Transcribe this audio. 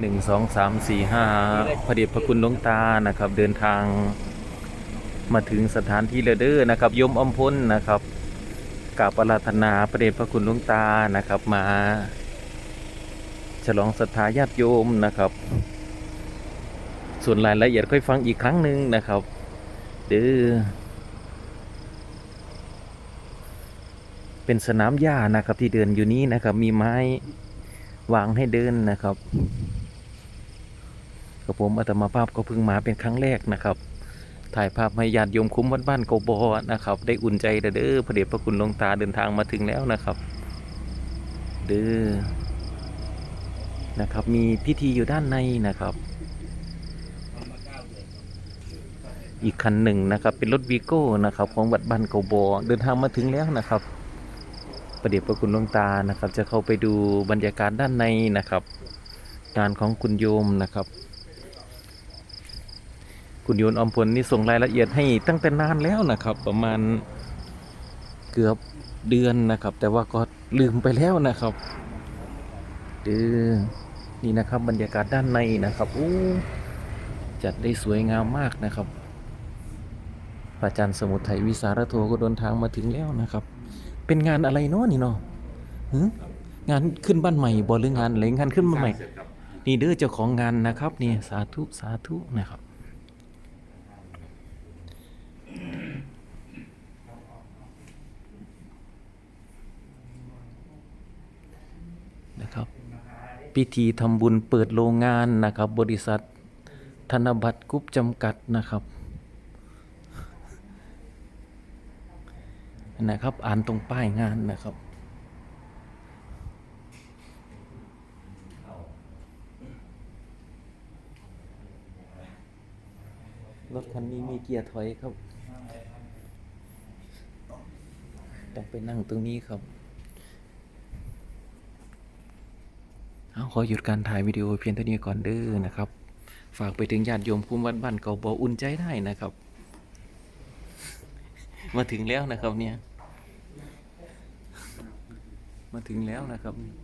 หนึ่งสองสามสี่ห้าพระเดชพระคุณหลวงตานะครับ เดินทางมาถึงสถานที่เลเดอร์นะครับโยมอมพลนะครับกราบอาราธนาพระเดชพระคุณหลวงตานะครับ มา ฉลองศรัทธาญาติโยมนะครับ ส่วนรายละเอียดค่อยฟังอีกครั้งหนึ่งนะครับ เด้อเป็นสนามหญ้านะครับที่เดินอยู่นี้นะครับ มีไม้วางให้เดินนะครับ กับผมอาตมาภาพก็เพิ่งมาเป็นครั้งแรกนะครับ ถ่ายภาพให้ญาติโยมคุ้มวัดบ้านโกบอนะครับ ได้อุ่นใจเด้อพระเดชพระคุณหลวงตาเดินทางมาถึงแล้วนะครับ เด้อนะครับ มีพิธีอยู่ด้านในนะครับ อีกคันหนึ่งนะครับ เป็นรถวีโก้นะครับของวัดบ้านโกบอเดินทางมาถึงแล้วนะครับประเดียวพระคุณหลวงตานะครับ จะเข้าไปดูบรรยากาศด้านในนะครับ งานของคุณโยมนะครับ คุณโยมอมพลนี่ส่งรายละเอียดให้ตั้งแต่นานแล้วนะครับ ประมาณเกือบเดือนนะครับ แต่ว่าก็ลืมไปแล้วนะครับเดือนี่นะครับบรรยากาศด้านในนะครับอู้จัดได้สวยงามมากนะครับพระอาจารย์สมุทัยวิสารโทก็เดินทางมาถึงแล้วนะครับ เป็นงานอะไรเนาะนี่เนาะงานขึ้นบ้านใหม่บ่หรืองานอะไรงานขึ้นบ้านใหม่ นี่เด้อเจ้าของงานนะครับนี่สาธุสาธุนะครับ นะครับ พิธีทำบุญเปิดโรงงานนะครับ บริษัท ธนบัตรกรุ๊ปจำกัดนะครับนะครับ อ่านตรงป้ายงานนะครับรถคันนี้มีเกียร์ถอยครับ ต้องไปนั่งตรงนี้ครับ เอาขอหยุดการถ่ายวิดีโอเพียงเท่านี้ก่อนเด้อนะครับ ฝากไปถึงญาติโยมคุ้มวัดบ้านเก่าบ่ออุ่นใจได้นะครับ มาถึงแล้วนะครับเนี่ย มาถึงแล้วนะครับ